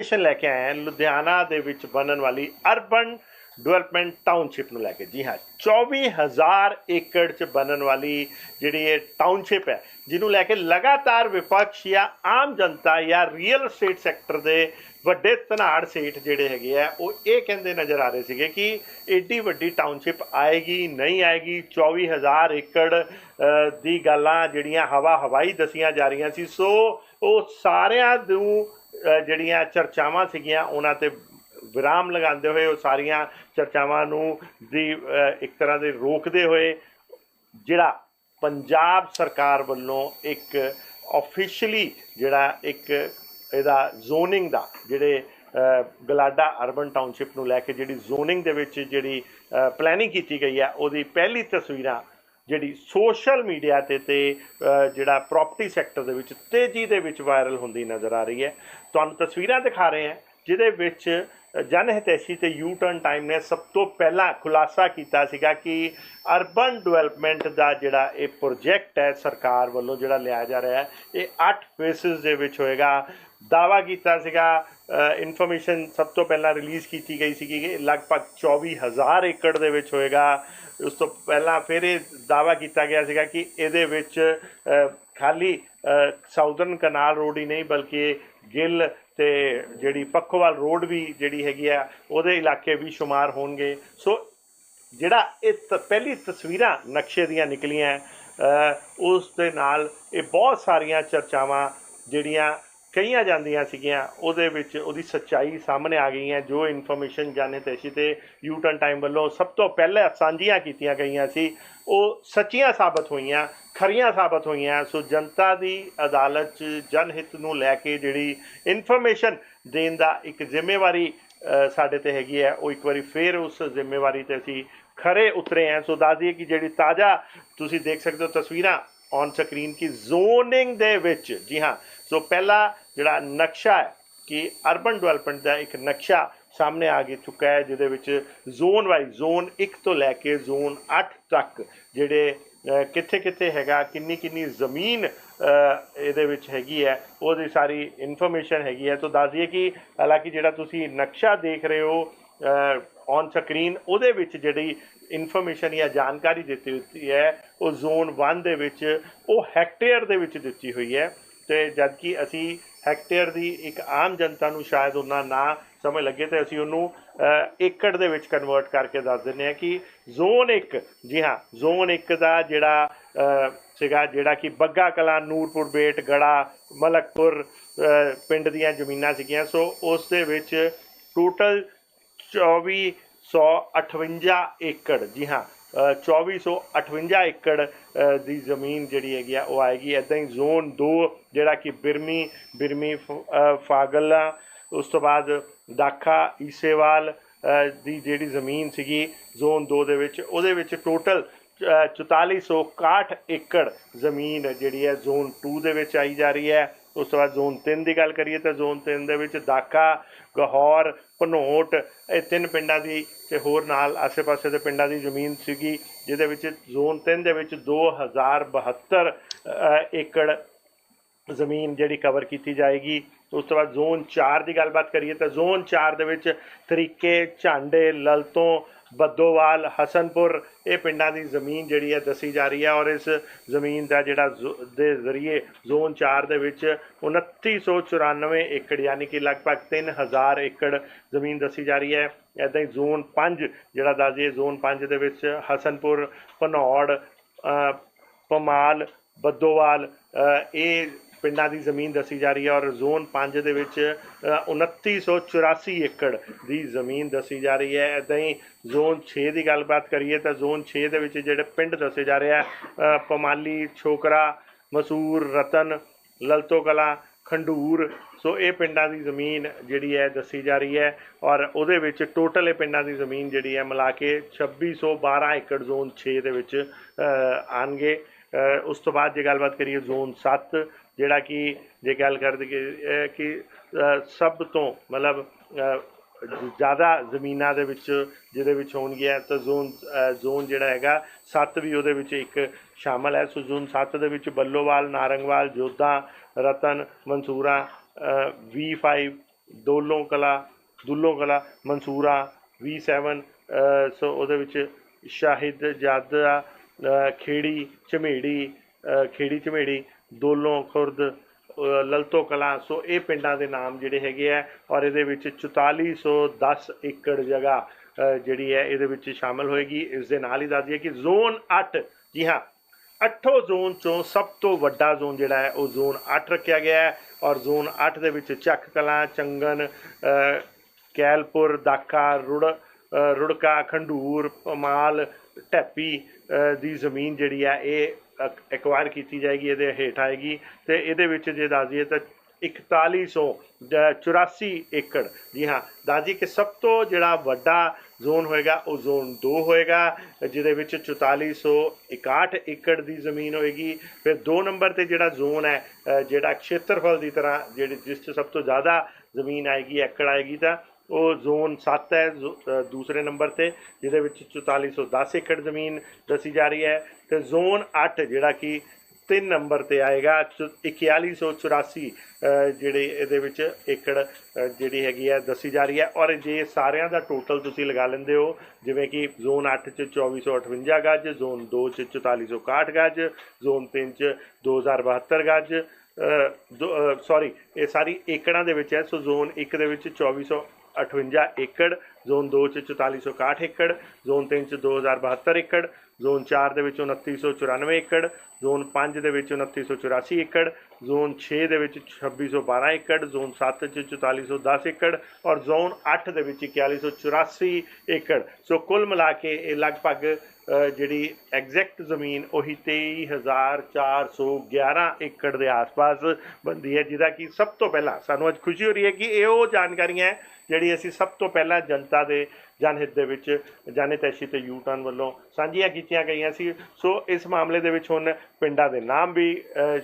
Information ਲੈ ਕੇ ਆਏ ਹਾਂ, ਲੁਧਿਆਣਾ ਦੇ ਵਿੱਚ ਬਣਨ ਵਾਲੀ ਅਰਬਨ ਡਿਵੈਲਪਮੈਂਟ ਟਾਊਨਸ਼ਿਪ ਨੂੰ ਲੈ ਕੇ। ਜੀ ਹਾਂ 24000 ਏਕੜ ਚ ਬਣਨ ਵਾਲੀ ਜਿਹੜੀ ਇਹ ਟਾਊਨਸ਼ਿਪ ਹੈ, ਜਿਹਨੂੰ ਲੈ ਕੇ ਲਗਾਤਾਰ ਵਿਪਕਸ਼ ਜਾਂ ਆਮ ਜਨਤਾ ਜਾਂ ਰੀਅਲ ਅਸਟੇਟ ਸੈਕਟਰ ਦੇ ਵੱਡੇ ਧਨਾੜ ਸੇਠ ਜਿਹੜੇ ਹੈਗੇ ਆ, ਉਹ ਇਹ ਕਹਿੰਦੇ ਨਜ਼ਰ ਆ ਰਹੇ ਸੀਗੇ ਕਿ ਏਡੀ ਵੱਡੀ ਟਾਊਨਸ਼ਿਪ ਆਏਗੀ, ਨਹੀਂ ਆਏਗੀ 24000 ਏਕੜ ਦੀ ਗੱਲਾਂ ਜਿਹੜੀਆਂ ਹਵਾ ਹਵਾਈ ਦਸੀਆਂ ਜਾ ਰਹੀਆਂ ਸੀ। ਸੋ ਉਹ ਸਾਰਿਆਂ ਨੂੰ ਜਿਹੜੀਆਂ ਚਰਚਾਵਾਂ ਸੀਗੀਆਂ ਉਹਨਾਂ ਤੇ ਵਿਰਾਮ ਲਗਾਉਂਦੇ ਹੋਏ ਉਹ ਸਾਰੀਆਂ ਚਰਚਾਵਾਂ ਨੂੰ ਦੀ ਇੱਕ ਤਰ੍ਹਾਂ ਦੇ ਰੋਕਦੇ ਹੋਏ ਜਿਹੜਾ ਪੰਜਾਬ ਸਰਕਾਰ ਵੱਲੋਂ ਇੱਕ ਆਫੀਸ਼ੀਅਲੀ ਜਿਹੜਾ ਇੱਕ ਇਹਦਾ ਜ਼ੋਨਿੰਗ ਦਾ ਜਿਹੜੇ ਅ, ਗਲਾਡਾ ਅਰਬਨ ਟਾਊਨਸ਼ਿਪ ਨੂੰ ਲੈ ਕੇ ਜਿਹੜੀ ਜ਼ੋਨਿੰਗ ਦੇ ਵਿੱਚ ਜਿਹੜੀ ਪਲੈਨਿੰਗ ਕੀਤੀ ਗਈ ਹੈ ਉਹਦੀ ਪਹਿਲੀ ਤਸਵੀਰਾਂ ਜਿਹੜੀ ਸੋਸ਼ਲ ਮੀਡੀਆ ਤੇ ਤੇ ਜਿਹੜਾ ਪ੍ਰਾਪਰਟੀ ਸੈਕਟਰ ਦੇ ਵਿੱਚ ਤੇਜ਼ੀ ਦੇ ਵਿੱਚ ਵਾਇਰਲ ਹੁੰਦੀ ਨਜ਼ਰ ਆ ਰਹੀ ਹੈ। ਤੁਹਾਨੂੰ ਤਸਵੀਰਾਂ ਦਿਖਾ ਰਹੇ ਹਾਂ, ਜਿਹਦੇ ਵਿੱਚ ਜਨ ਹਿਤੈਸ਼ੀ ਤੇ ਯੂ ਟਰਨ ਟਾਈਮ ਨੇ ਸਭ ਤੋਂ ਪਹਿਲਾਂ ਖੁਲਾਸਾ ਕੀਤਾ ਸੀਗਾ ਕਿ ਅਰਬਨ ਡਿਵੈਲਪਮੈਂਟ ਦਾ ਜਿਹੜਾ ਇਹ ਪ੍ਰੋਜੈਕਟ ਹੈ, ਸਰਕਾਰ ਵੱਲੋਂ ਜਿਹੜਾ ਲਿਆ ਜਾ ਰਿਹਾ ਹੈ, ਇਹ 8 ਫੇਸਿਸ ਦੇ ਵਿੱਚ ਹੋਏਗਾ। ਦਾਵਾ ਕੀਤਾ ਸੀਗਾ ਇਨਫੋਰਮੇਸ਼ਨ ਸਭ ਤੋਂ ਪਹਿਲਾਂ ਰਿਲੀਜ਼ ਕੀਤੀ ਗਈ ਸੀਗੀ ਕਿ ਇਹ ਲਗਭਗ 24000 ਏਕੜ ਦੇ ਵਿੱਚ ਹੋਏਗਾ। ਉਸ ਤੋਂ ਪਹਿਲਾਂ ਫਿਰ ਇਹ ਦਾਵਾ ਕੀਤਾ ਗਿਆ ਸੀਗਾ ਕਿ ਇਹਦੇ ਵਿੱਚ ਖਾਲੀ ਸਾਊਦਰਨ ਕਨਾਲ ਰੋਡ ਹੀ ਨਹੀਂ ਬਲਕਿ ਗਿੱਲ ਤੇ ਜਿਹੜੀ ਪੱਖੋਵਾਲ ਰੋਡ ਵੀ ਜਿਹੜੀ ਹੈਗੀ ਆ, ਉਹਦੇ ਇਲਾਕੇ ਵੀ ਸ਼ੁਮਾਰ ਹੋਣਗੇ। ਸੋ ਜਿਹੜਾ ਇਹ ਤ- ਪਹਿਲੀ ਤਸਵੀਰਾਂ ਨਕਸ਼ੇ ਦੀਆਂ ਨਿਕਲੀਆਂ ਉਸ ਦੇ ਨਾਲ ਇਹ ਬਹੁਤ ਸਾਰੀਆਂ ਚਰਚਾਵਾਂ ਜਿਹੜੀਆਂ ਕਹੀਆਂ ਜਾਂਦੀਆਂ ਸੀਗੀਆਂ, ਉਹਦੇ ਵਿੱਚ ਉਹਦੀ ਸੱਚਾਈ ਸਾਹਮਣੇ ਆ ਗਈ ਹੈ ਜੋ ਇਨਫੋਰਮੇਸ਼ਨ ਜਾਣੇ ਤੇਸ਼ੀ ਤੇ ਯੂਟਨ ਟਾਈਮ ਵੱਲੋਂ ਸਭ ਤੋਂ ਪਹਿਲਾਂ ਸਾਂਝੀਆਂ ਕੀਤੀਆਂ ਗਈਆਂ ਸੀ, ਉਹ ਸੱਚੀਆਂ ਸਾਬਤ ਹੋਈਆਂ, ਖਰੀਆਂ ਸਾਬਤ ਹੋਈਆਂ। ਸੋ ਜਨਤਾ ਦੀ ਅਦਾਲਤ 'ਚ ਜਨਹਿਤ ਨੂੰ ਲੈ ਕੇ ਜਿਹੜੀ ਇਨਫੋਰਮੇਸ਼ਨ ਦੇਣ ਦਾ ਇੱਕ ਜ਼ਿੰਮੇਵਾਰੀ ਸਾਡੇ ਤੇ ਹੈਗੀ ਹੈ, ਉਹ ਇੱਕ ਵਾਰੀ ਫੇਰ ਉਸ ਜ਼ਿੰਮੇਵਾਰੀ ਤੇ ਅਸੀਂ ਖਰੇ ਉਤਰੇ ਹਾਂ। ਸੋ ਦੱਸ ਦਈਏ ਕਿ ਜਿਹੜੀ ਤਾਜ਼ਾ ਤੁਸੀਂ ਦੇਖ ਸਕਦੇ ਹੋ ਤਸਵੀਰਾਂ ਔਨ ਸਕਰੀਨ ਕੀ ਜ਼ੋਨਿੰਗ ਦੇ ਵਿੱਚ। ਜੀ ਹਾਂ ਸੋ ਪਹਿਲਾ ਜਿਹੜਾ ਨਕਸ਼ਾ ਹੈ ਕਿ ਅਰਬਨ ਡਿਵੈਲਪਮੈਂਟ ਦਾ ਇੱਕ ਨਕਸ਼ਾ ਸਾਹਮਣੇ ਆ ਗਿਆ ਚੁੱਕਾ ਹੈ, ਜਿਹਦੇ ਵਿੱਚ ਜ਼ੋਨ ਵਾਈਜ਼ ਜ਼ੋਨ 1 ਤੋਂ ਲੈ ਕੇ ਜ਼ੋਨ 8 ਤੱਕ ਜਿਹੜੇ ਕਿੱਥੇ ਕਿੱਥੇ ਹੈਗਾ ਕਿੰਨੀ ਕਿੰਨੀ ਜ਼ਮੀਨ ਇਹਦੇ ਵਿੱਚ ਹੈਗੀ ਹੈ, ਉਹਦੀ ਸਾਰੀ ਇਨਫੋਰਮੇਸ਼ਨ ਹੈਗੀ ਹੈ। ਤਾਂ ਦੱਸ ਦਈਏ ਕਿ ਹਾਲਾਂਕਿ ਜਿਹੜਾ ਤੁਸੀਂ ਨਕਸ਼ਾ ਦੇਖ ਰਹੇ ਹੋ ਔਨ ਸਕਰੀਨ ਉਹਦੇ ਵਿੱਚ ਜਿਹੜੀ ਇਨਫੋਰਮੇਸ਼ਨ ਜਾਂ ਜਾਣਕਾਰੀ ਦਿੱਤੀ ਹੋਈ ਹੈ, ਉਹ ਜ਼ੋਨ 1 ਦੇ ਵਿੱਚ, ਉਹ ਹੈਕਟੇਅਰ ਦੇ ਵਿੱਚ ਦਿੱਤੀ ਹੋਈ ਹੈ ਤੇ ਜਦਕਿ ਅਸੀਂ ਹੈਕਟੇਅਰ ਦੀ ਇੱਕ ਆਮ ਜਨਤਾ ਨੂੰ ਸ਼ਾਇਦ ਉਹਨਾਂ ਨਾ ਸਮਝ ਲੱਗੇ ਤੇ ਅਸੀਂ ਉਹਨੂੰ ਏਕੜ ਦੇ ਵਿੱਚ ਕਨਵਰਟ ਕਰਕੇ ਦੱਸ ਦਿੰਦੇ ਹਾਂ ਕਿ ਜ਼ੋਨ 1 ਜੀ ਹਾਂ, ਜ਼ੋਨ 1 ਦਾ ਜਿਹੜਾ ਸੀਗਾ ਜਿਹੜਾ ਕਿ ਬੱਗਾ ਕਲਾਂ, ਨੂਰਪੁਰ ਬੇਟ, ਗੜਾ, ਮਲਕਪੁਰ ਪਿੰਡ ਦੀਆਂ ਜ਼ਮੀਨਾਂ ਸੀਗੀਆਂ, ਸੋ ਉਸ ਦੇ ਵਿੱਚ ਟੋਟਲ 2458 ਏਕੜ। ਜੀ ਹਾਂ ਅ, 2458 ਏਕੜ ਦੀ ਜ਼ਮੀਨ ਜਿਹੜੀ ਹੈਗੀ ਆ ਉਹ ਆਏਗੀ। ਇਦਾਂ ਹੀ ਜ਼ੋਨ 2 ਜਿਹੜਾ ਕਿ ਬਿਰਮੀ ਬਿਰਮੀ ਫ- ਫਾਗਲਾ ਉਸ ਤੋਂ ਬਾਅਦ ਦਾਖਾ ਈਸੇਵਾਲ ਦੀ ਜਿਹੜੀ ਜ਼ਮੀਨ ਸੀਗੀ ਜ਼ੋਨ 2 ਦੇ ਵਿੱਚ ਉਹਦੇ ਵਿੱਚ ਟੋਟਲ 4461 ਏਕੜ ਜ਼ਮੀਨ ਜਿਹੜੀ ਹੈ ਜ਼ੋਨ 2 ਦੇ ਵਿੱਚ ਆਈ ਜਾ ਰਹੀ ਹੈ। ਉਸ ਤੋਂ ਬਾਅਦ ਜ਼ੋਨ 3 ਦੀ ਗੱਲ ਕਰੀਏ ਤਾਂ ਜ਼ੋਨ 3 ਦੇ ਵਿੱਚ ਦਾਖਾ ਗਹੌਰ ਭਨੋਟ ਇਹ ਤਿੰਨ ਪਿੰਡਾਂ ਦੀ ਤੇ ਹੋਰ ਨਾਲ ਆਸੇ-ਪਾਸੇ ਦੇ ਪਿੰਡਾਂ ਦੀ ਜ਼ਮੀਨ ਸੀਗੀ ਜਿਹਦੇ ਵਿੱਚ ਜ਼ੋਨ 3 ਦੇ ਵਿੱਚ 2072 ਅ, ਏਕੜ ਜ਼ਮੀਨ ਜਿਹੜੀ ਕਵਰ ਕੀਤੀ ਜਾਏਗੀ। ਉਸ ਤੋਂ ਬਾਅਦ ਜ਼ੋਨ 4 ਦੀ ਗੱਲਬਾਤ ਕਰੀਏ ਤਾਂ ਜ਼ੋਨ 4 ਦੇ ਵਿੱਚ ਤਰੀਕੇ ਝਾਂਡੇ ਲਲਤੋਂ ਬੱਦੋਵਾਲ ਹਸਨਪੁਰ ਇਹ ਪਿੰਡਾਂ ਦੀ ਜ਼ਮੀਨ ਜਿਹੜੀ ਹੈ ਦੱਸੀ ਜਾ ਰਹੀ ਹੈ ਔਰ ਇਸ ਜ਼ਮੀਨ ਦਾ ਜਿਹੜਾ ਜ਼ੋ- ਦੇ ਜ਼ਰੀਏ ਜ਼ੋਨ 4 ਦੇ ਵਿੱਚ 2994 ਏਕੜ ਯਾਨੀ ਕਿ ਲਗਭਗ 3000 ਏਕੜ ਜ਼ਮੀਨ ਦੱਸੀ ਜਾ ਰਹੀ ਹੈ। ਇਦਾਂ ਹੀ ਜ਼ੋਨ 5 ਜਿਹੜਾ ਦੱਸ ਦਈਏ ਜ਼ੋਨ 5 ਦੇ ਵਿੱਚ ਹਸਨਪੁਰ ਪਨੌੜ ਅ, ਪਮਾਲ ਬੱਦੋਵਾਲ ਇਹ ਪਿੰਡਾਂ ਦੀ ਜ਼ਮੀਨ ਦੱਸੀ ਜਾ ਰਹੀ ਹੈ ਔਰ ਜ਼ੋਨ 5 ਦੇ ਵਿੱਚ ਅ, 2984 ਏਕੜ ਦੀ ਜ਼ਮੀਨ ਦੱਸੀ ਜਾ ਰਹੀ ਹੈ। ਇਦਾਂ ਹੀ ਜ਼ੋਨ 6 ਦੀ ਗੱਲਬਾਤ ਕਰੀਏ ਤਾਂ ਜ਼ੋਨ 6 ਦੇ ਵਿੱਚ ਜਿਹੜੇ ਪਿੰਡ ਦੱਸੇ ਜਾ ਰਹੇ ਆ ਪਮਾਲੀ ਛੋਕਰਾ ਮਸੂਰ ਰਤਨ ਲਲਤੋ ਕਲਾ ਖੰਡੂਰ। ਸੋ ਇਹ ਪਿੰਡਾਂ ਦੀ ਜ਼ਮੀਨ ਜਿਹੜੀ ਹੈ ਦੱਸੀ ਜਾ ਰਹੀ ਹੈ ਔਰ ਉਹਦੇ ਵਿੱਚ ਟੋਟਲ ਇਹ ਪਿੰਡਾਂ ਦੀ ਜ਼ਮੀਨ ਜਿਹੜੀ ਹੈ ਮਿਲਾ ਕੇ 2612 ਏਕੜ ਜ਼ੋਨ 6 ਦੇ ਵਿੱਚ ਅ, ਆਣਗੇ। ਉਸ ਤੋਂ ਬਾਅਦ ਜੇ ਗੱਲਬਾਤ ਕਰੀਏ ਜ਼ੋਨ 7 ਜਿਹੜਾ ਕਿ ਜੇ ਗੱਲ ਕਰ ਦਈਏ ਕਿ ਸਭ ਤੋਂ ਮਤਲਬ ਜ਼ਿਆਦਾ ਜ਼ਮੀਨਾਂ ਦੇ ਵਿੱਚ ਜਿਹਦੇ ਵਿੱਚ ਹੋਣਗੀਆਂ ਤਾਂ ਜ਼ੋਨ ਜ਼ੋਨ ਜਿਹੜਾ ਹੈਗਾ 7 ਵੀ ਉਹਦੇ ਵਿੱਚ ਇੱਕ ਸ਼ਾਮਲ ਹੈ। ਸੋ ਜ਼ੋਨ 7 ਦੇ ਵਿੱਚ ਬੱਲੋਵਾਲ ਨਾਰੰਗਵਾਲ ਜੋਧਾ ਰਤਨ ਮਨਸੂਰਾ V5 ਦੋਲੋਂ ਕਲਾ ਦੁੱਲੋਂ ਕਲਾ ਮਨਸੂਰਾ V7 ਅ, ਸੋ ਉਹਦੇ ਵਿੱਚ ਸ਼ਾਹਿਦ ਜਾਦਾ ਖੇੜੀ ਝਮੇੜੀ ਖੇੜੀ ਝਮੇੜੀ ਦੋਲੋਂ ਖੁਰਦ ਲਲਤੋ ਕਲਾਂ, ਸੋ ਇਹ ਪਿੰਡਾਂ ਦੇ ਨਾਮ ਜਿਹੜੇ ਹੈਗੇ ਆ ਔਰ ਇਹਦੇ ਵਿੱਚ 4410 ਏਕੜ ਜਗ੍ਹਾ ਜਿਹੜੀ ਹੈ, ਇਹਦੇ ਵਿੱਚ ਸ਼ਾਮਲ ਹੋਏਗੀ। ਇਸ ਦੇ ਨਾਲ ਹੀ ਦੱਸ ਦਈਏ ਕਿ ਜ਼ੋਨ 8 ਜੀ ਹਾਂ, ਅੱਠੋ ਜ਼ੋਨ ਚੋਂ ਸਭ ਤੋਂ ਵੱਡਾ ਜ਼ੋਨ ਜਿਹੜਾ ਹੈ, ਉਹ ਜ਼ੋਨ 8 ਰੱਖਿਆ ਗਿਆ ਹੈ ਔਰ ਜ਼ੋਨ 8 ਦੇ ਵਿੱਚ ਚੱਕ ਕਲਾਂ, ਚੰਗਨ ਕੈਲਪੁਰ, ਦਾਖਾ, ਰੁੜ ਰੁੜਕਾ, ਖੰਡੂਰ ਪਮਾਲ ਟੈਪੀ ਦੀ ਜ਼ਮੀਨ ਜਿਹੜੀ ਹੈ, ਇਹ ਐਕਵਾਇਰ ਕੀਤੀ ਜਾਏਗੀ, ਇਹਦੇ ਹੇਠ ਆਏਗੀ ਤੇ ਇਹਦੇ ਵਿੱਚ ਜੇ ਦੱਸ ਦਈਏ ਤਾਂ 4184 ਏਕੜ। ਜੀ ਹਾਂ ਦਾਜੀ ਕਿ ਸਭ ਤੋਂ ਜਿਹੜਾ ਵੱਡਾ ਜ਼ੋਨ ਹੋਏਗਾ, ਉਹ ਜ਼ੋਨ 2 ਹੋਏਗਾ, ਜਿਹਦੇ ਵਿੱਚ 4461 ਏਕੜ ਦੀ ਜ਼ਮੀਨ ਹੋਏਗੀ। ਫਿਰ 2 ਨੰਬਰ ਤੇ ਜਿਹੜਾ ਜ਼ੋਨ ਹੈ ਜਿਹੜਾ ਖੇਤਰਫਲ ਦੀ ਤਰ੍ਹਾਂ, ਜਿਹੜੀ ਜਿਸ 'ਚ ਸਭ ਤੋਂ ਜ਼ਿਆਦਾ ਜ਼ਮੀਨ ਆਏਗੀ, ਏਕੜ ਆਏਗੀ ਤਾਂ ਉਹ ਜ਼ੋਨ 7 ਹੈ ਜ਼ੋ- ਦੂਸਰੇ ਨੰਬਰ ਤੇ ਜਿਹਦੇ ਵਿੱਚ 4410 ਏਕੜ ਜ਼ਮੀਨ ਦੱਸੀ ਜਾ ਰਹੀ ਹੈ। ਤੇ ਜ਼ੋਨ 8 ਜਿਹੜਾ ਕਿ 3 ਨੰਬਰ ਤੇ ਆਏਗਾ ਚ- 4184 ਅ, ਜਿਹੜੇ ਇਹਦੇ ਵਿੱਚ ਏਕੜ ਜਿਹੜੀ ਹੈਗੀ ਹੈ ਦੱਸੀ ਜਾ ਰਹੀ ਹੈ। ਔਰ ਜੇ ਸਾਰਿਆਂ ਦਾ ਟੋਟਲ ਤੁਸੀਂ ਲਗਾ ਲੈਂਦੇ ਹੋ ਜਿਵੇਂ ਕਿ ਜ਼ੋਨ 8 ਚ 2458 ਗੱਜ ਜ਼ੋਨ 2 ਚ 4461 ਗੱਜ ਜ਼ੋਨ 3 ਚ 2072 ਗੱਜ ਸੌਰੀ ਇਹ ਸਾਰੀ ਏਕੜਾਂ ਦੇ ਵਿੱਚ ਹੈ। ਸੋ ਜ਼ੋਨ 1 ਦੇ ਵਿੱਚ 2458 ਏਕੜ ਜ਼ੋਨ 2 ਚ 4461 ਏਕੜ ਜ਼ੋਨ 3 ਚ 2072 ਏਕੜ ਜ਼ੋਨ 4 ਦੇ ਵਿੱਚ 2994 ਏਕੜ, ਜ਼ੋਨ 5 ਦੇ ਵਿੱਚ 2984 ਏਕੜ, ਜ਼ੋਨ 6 ਦੇ ਵਿੱਚ 2612 ਏਕੜ, ਜ਼ੋਨ 7 ਚ 4410 ਏਕੜ ਔਰ ਜ਼ੋਨ 8 ਦੇ ਵਿੱਚ 4184 ਏਕੜ। ਸੋ ਕੁੱਲ ਮਿਲਾ ਕੇ ਇਹ ਲਗਭਗ ਜਿਹੜੀ ਐਗਜ਼ੈਕਟ ਜ਼ਮੀਨ ਉਹੀ 23411 ਏਕੜ ਦੇ ਆਸ-ਪਾਸ ਬੰਦੀ ਹੈ, ਜਿਹਦਾ ਕਿ ਸਭ ਤੋਂ ਪਹਿਲਾਂ ਸਾਨੂੰ ਅੱਜ ਖੁਸ਼ੀ ਹੋ ਰਹੀ ਹੈ ਕਿ ਇਹ ਉਹ ਜਾਣਕਾਰੀਆਂ ਹੈ ਜਿਹੜੀ ਅਸੀਂ ਸਭ ਤੋਂ ਪਹਿਲਾਂ ਜਨਤਾ ਦੇ ਜਨਹਿਤ ਦੇ ਵਿੱਚ ਜਾਣੇ ਤੈਸ਼ੀ ਤੇ ਯੂ ਵੱਲੋਂ ਸਾਂਝੀਆਂ ਕੀਤੀਆਂ ਗਈਆਂ ਸੀ। ਸੋ ਇਸ ਮਾਮਲੇ ਦੇ ਵਿੱਚ ਹੁਣ ਪਿੰਡਾਂ ਦੇ ਨਾਮ ਵੀ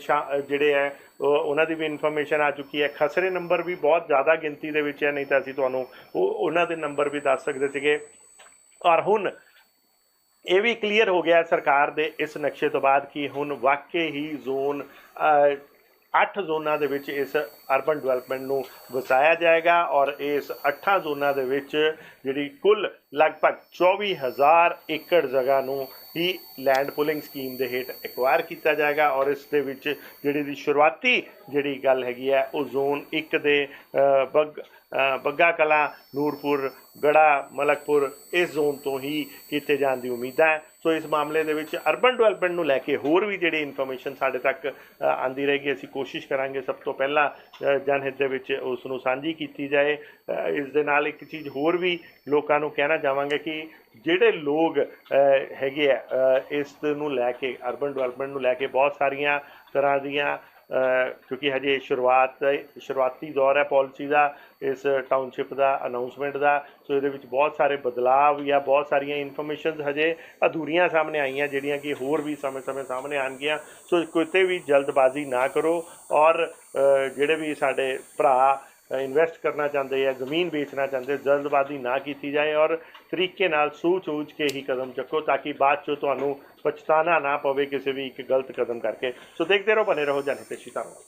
ਸ਼ਾ- ਜਿਹੜੇ ਹੈ ਉਹਨਾਂ ਦੀ ਵੀ ਇਨਫੋਰਮੇਸ਼ਨ ਆ ਚੁੱਕੀ ਹੈ ਖਸਰੇ ਨੰਬਰ ਵੀ ਬਹੁਤ ਜ਼ਿਆਦਾ ਗਿਣਤੀ ਦੇ ਵਿੱਚ ਹੈ ਨਹੀਂ ਤਾਂ ਅਸੀਂ ਤੁਹਾਨੂੰ ਉਹ ਉਹਨਾਂ ਦੇ ਨੰਬਰ ਵੀ ਦੱਸ ਸਕਦੇ ਸੀਗੇ। ਔਰ ਹੁਣ ਇਹ ਵੀ ਕਲੀਅਰ ਹੋ ਗਿਆ ਸਰਕਾਰ ਦੇ ਇਸ ਨਕਸ਼ੇ ਤੋਂ ਬਾਅਦ ਕਿ ਹੁਣ ਵਾਕਈ ਹੀ ਜ਼ੋਨ 8 ਜ਼ੋਨਾਂ ਦੇ ਵਿੱਚ ਇਸ ਅਰਬਨ ਡਿਵੈਲਪਮੈਂਟ ਨੂੰ ਵਸਾਇਆ ਜਾਏਗਾ ਔਰ ਇਸ 8 ਜ਼ੋਨਾਂ ਦੇ ਵਿੱਚ ਜਿਹੜੀ ਕੁੱਲ ਲਗਭਗ 24000 ਏਕੜ ਜਗ੍ਹਾ ਨੂੰ ਹੀ ਲੈਂਡ ਪੁਲਿੰਗ ਸਕੀਮ ਦੇ ਹੇਠ ਐਕਵਾਇਰ ਕੀਤਾ ਜਾਏਗਾ ਔਰ ਇਸ ਦੇ ਵਿੱਚ ਜਿਹੜੀ ਦੀ ਸ਼ੁਰੂਆਤੀ ਜਿਹੜੀ ਗੱਲ ਹੈਗੀ ਹੈ ਉਹ ਜ਼ੋਨ 1 ਦੇ ਅ, ਬੱਗਾ ਕਲਾਂ ਨੂਰਪੁਰ ਗੜਾ ਮਲਕਪੁਰ ਇਸ ਜ਼ੋਨ ਤੋਂ ਹੀ ਕੀਤੇ ਜਾਣ ਦੀ ਉਮੀਦ ਹੈ। ਸੋ ਇਸ ਮਾਮਲੇ ਦੇ ਵਿੱਚ ਅਰਬਨ ਡਿਵੈਲਪਮੈਂਟ ਨੂੰ ਲੈ ਕੇ ਹੋਰ ਵੀ ਜਿਹੜੀ ਇਨਫੋਰਮੇਸ਼ਨ ਸਾਡੇ ਤੱਕ ਅ, ਆਂਦੀ ਰਹੇਗੀ ਅਸੀਂ ਕੋਸ਼ਿਸ਼ ਕਰਾਂਗੇ ਸਭ ਤੋਂ ਪਹਿਲਾਂ ਜਨਹਿਤ ਦੇ ਵਿੱਚ ਉਸ ਨੂੰ ਸਾਂਝੀ ਕੀਤੀ ਜਾਏ। ਇਸ ਦੇ ਨਾਲ ਇੱਕ ਚੀਜ਼ ਹੋਰ ਵੀ ਲੋਕਾਂ ਨੂੰ ਕਹਿਣਾ ਚਾਹਾਂਗੇ ਕਿ ਜਿਹੜੇ ਲੋਕ ਹੈਗੇ ਆ ਇਸ ਨੂੰ ਲੈ ਕੇ ਅਰਬਨ ਡਿਵੈਲਪਮੈਂਟ ਨੂੰ ਲੈ ਕੇ ਬਹੁਤ ਸਾਰੀਆਂ ਤਰ੍ਹਾਂ ਦੀਆਂ ਕਿਉਂਕਿ ਹਜੇ ਸ਼ੁਰੂਆਤ, ਸ਼ੁਰੂਆਤੀ ਦੌਰ ਹੈ ਪਾਲਿਸੀ ਦਾ, ਇਸ ਟਾਊਨਸ਼ਿਪ ਦਾ ਅਨਾਉਂਸਮੈਂਟ ਦਾ ਸੋ ਇਹਦੇ ਵਿੱਚ ਬਹੁਤ ਸਾਰੇ ਬਦਲਾਵ ਜਾਂ ਬਹੁਤ ਸਾਰੀਆਂ ਇਨਫੋਰਮੇਸ਼ਨਸ ਹਜੇ ਅਧੂਰੀਆਂ ਸਾਹਮਣੇ ਆਈਆਂ, ਜਿਹੜੀਆਂ ਕਿ ਹੋਰ ਵੀ ਸਮੇਂ-ਸਮੇਂ ਸਾਹਮਣੇ ਆਣਗੀਆਂ ਸੋ ਕਿਤੇ ਵੀ ਜਲਦਬਾਜ਼ੀ ਨਾ ਕਰੋ ਔਰ ਜਿਹੜੇ ਵੀ ਸਾਡੇ ਭਰਾ ਇਨਵੈਸਟ ਕਰਨਾ ਚਾਹੁੰਦੇ ਆ, ਜ਼ਮੀਨ ਵੇਚਣਾ ਚਾਹੁੰਦੇ ਜਲਦਬਾਜ਼ੀ ਨਾ ਕੀਤੀ ਜਾਏ ਔਰ ਤਰੀਕੇ ਨਾਲ ਸੂਝ-ਸੂਝ ਕੇ ਹੀ ਕਦਮ ਚੱਕੋ ਤਾਂ ਕਿ ਬਾਅਦ ਚੋਂ ਤੁਹਾਨੂੰ ਪਛਤਾਣਾ ਨਾ ਪਵੇ ਕਿਸੇ ਵੀ ਇੱਕ ਗਲਤ ਕਦਮ ਕਰਕੇ। ਸੋ ਦੇਖਦੇ ਰਹੋ ਬਨੇ ਰਹੋ ਜਨਹਿਤ ਤੇ ਧੰਨਵਾਦ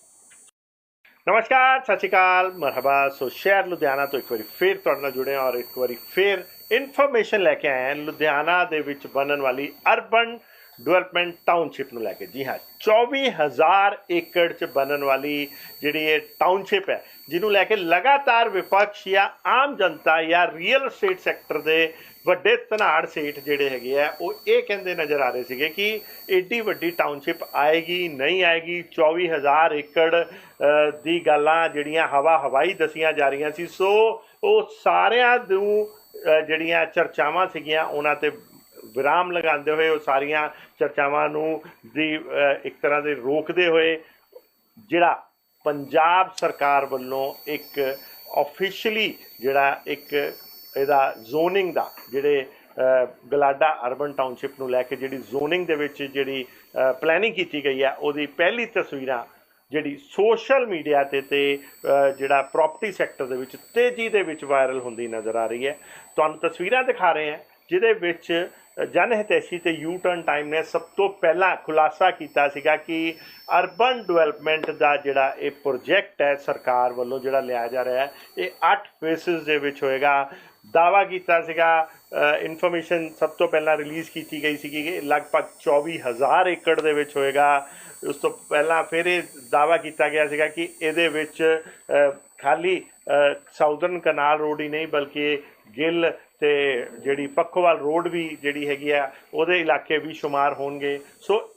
ਨਮਸਕਾਰ, ਸਤਿ ਸ਼੍ਰੀ ਅਕਾਲ, ਮਰਹਬਾ। ਸੋ ਸ਼ਹਿਰ ਲੁਧਿਆਣਾ ਤੋਂ ਇੱਕ ਵਾਰੀ ਫੇਰ ਤੁਹਾਡੇ ਨਾਲ ਜੁੜੇ ਹਾਂ ਔਰ ਇੱਕ ਵਾਰੀ ਫੇਰ ਇਨਫੋਰਮੇਸ਼ਨ ਲੈ ਕੇ ਆਏ ਹਾਂ। ਲੁਧਿਆਣਾ ਦੇ ਵਿੱਚ ਬਣਨ ਵਾਲੀ ਅਰਬਨ ਡਿਵੈਲਪਮੈਂਟ ਟਾਊਨਸ਼ਿਪ ਨੂੰ ਲੈ ਕੇ। ਜੀ ਹਾਂ 24000 ਏਕੜ ਚ ਬਣਨ ਵਾਲੀ ਜਿਹੜੀ ਇਹ ਟਾਊਨਸ਼ਿਪ ਹੈ, ਜਿਹਨੂੰ ਲੈ ਕੇ ਲਗਾਤਾਰ ਵਿਪਕਸ਼ ਜਾਂ ਆਮ ਜਨਤਾ ਜਾਂ ਰੀਅਲ ਅਸਟੇਟ ਸੈਕਟਰ ਦੇ ਵੱਡੇ ਧਨਾੜ ਸੇਠ ਜਿਹੜੇ ਹੈਗੇ ਆ, ਉਹ ਇਹ ਕਹਿੰਦੇ ਨਜ਼ਰ ਆ ਰਹੇ ਸੀਗੇ ਕਿ ਏਡੀ ਵੱਡੀ ਟਾਊਨਸ਼ਿਪ ਆਏਗੀ, ਨਹੀਂ ਆਏਗੀ। 24000 ਏਕੜ ਦੀ ਗੱਲਾਂ ਜਿਹੜੀਆਂ ਹਵਾ ਹਵਾਈ ਦਸੀਆਂ ਜਾ ਰਹੀਆਂ ਸੀ। ਸੋ ਉਹ ਸਾਰਿਆਂ ਨੂੰ ਜਿਹੜੀਆਂ ਚਰਚਾਵਾਂ ਸੀਗੀਆਂ, ਉਹਨਾਂ ਤੇ ਵਿਰਾਮ ਲਗਾਉਂਦੇ ਹੋਏ ਉਹ ਸਾਰੀਆਂ ਚਰਚਾਵਾਂ ਨੂੰ ਦੀ ਇੱਕ ਤਰ੍ਹਾਂ ਦੇ ਰੋਕਦੇ ਹੋਏ ਜਿਹੜਾ ਪੰਜਾਬ ਸਰਕਾਰ ਵੱਲੋਂ ਇੱਕ ਆਫੀਸ਼ੀਅਲੀ ਜਿਹੜਾ ਇੱਕ ਇਹਦਾ ਜ਼ੋਨਿੰਗ ਦਾ ਜਿਹੜੇ ਗਲਾਡਾ ਅਰਬਨ ਟਾਊਨਸ਼ਿਪ ਨੂੰ ਲੈ ਕੇ ਜਿਹੜੀ ਜ਼ੋਨਿੰਗ ਦੇ ਵਿੱਚ ਜਿਹੜੀ ਪਲੈਨਿੰਗ ਕੀਤੀ ਗਈ ਹੈ, ਉਹਦੀ ਪਹਿਲੀ ਤਸਵੀਰਾਂ ਜਿਹੜੀ ਸੋਸ਼ਲ ਮੀਡੀਆ ਤੇ ਤੇ ਜਿਹੜਾ ਪ੍ਰਾਪਰਟੀ ਸੈਕਟਰ ਦੇ ਵਿੱਚ ਤੇਜ਼ੀ ਦੇ ਵਿੱਚ ਵਾਇਰਲ ਹੁੰਦੀ ਨਜ਼ਰ ਆ ਰਹੀ ਹੈ। ਤੁਹਾਨੂੰ ਤਸਵੀਰਾਂ ਦਿਖਾ ਰਹੇ ਹਾਂ, ਜਿਹਦੇ ਵਿੱਚ ਜਨ ਹਿਤੈਸ਼ੀ ਤੇ ਯੂ ਟਰਨ ਟਾਈਮ ਨੇ ਸਭ ਤੋਂ ਪਹਿਲਾਂ ਖੁਲਾਸਾ ਕੀਤਾ ਸੀਗਾ ਕਿ ਅਰਬਨ ਡਿਵੈਲਪਮੈਂਟ ਦਾ ਜਿਹੜਾ ਇਹ ਪ੍ਰੋਜੈਕਟ ਹੈ ਸਰਕਾਰ ਵੱਲੋਂ ਜਿਹੜਾ ਲਿਆ ਜਾ ਰਿਹਾ ਹੈ, ਇਹ 8 ਫੇਸਿਸ ਦੇ ਵਿੱਚ ਹੋਏਗਾ। ਦਾਵਾ ਕੀਤਾ ਸੀਗਾ ਇਨਫੋਰਮੇਸ਼ਨ ਸਭ ਤੋਂ ਪਹਿਲਾਂ ਰਿਲੀਜ਼ ਕੀਤੀ ਗਈ ਸੀਗੀ ਕਿ ਲਗਭਗ 24000 ਏਕੜ ਦੇ ਵਿੱਚ ਹੋਏਗਾ। ਉਸ ਤੋਂ ਪਹਿਲਾਂ ਫਿਰ ਇਹ ਦਾਵਾ ਕੀਤਾ ਗਿਆ ਸੀਗਾ ਕਿ ਇਹਦੇ ਵਿੱਚ ਖਾਲੀ ਸਾਊਦਰਨ ਕਨਾਲ ਰੋਡ ਹੀ ਨਹੀਂ, ਬਲਕਿ ਗਿੱਲ ਤੇ ਜਿਹੜੀ ਪੱਖੋਵਾਲ ਰੋਡ ਵੀ ਜਿਹੜੀ ਹੈਗੀ ਆ, ਉਹਦੇ ਇਲਾਕੇ ਵੀ ਸ਼ੁਮਾਰ ਹੋਣਗੇ। ਸੋ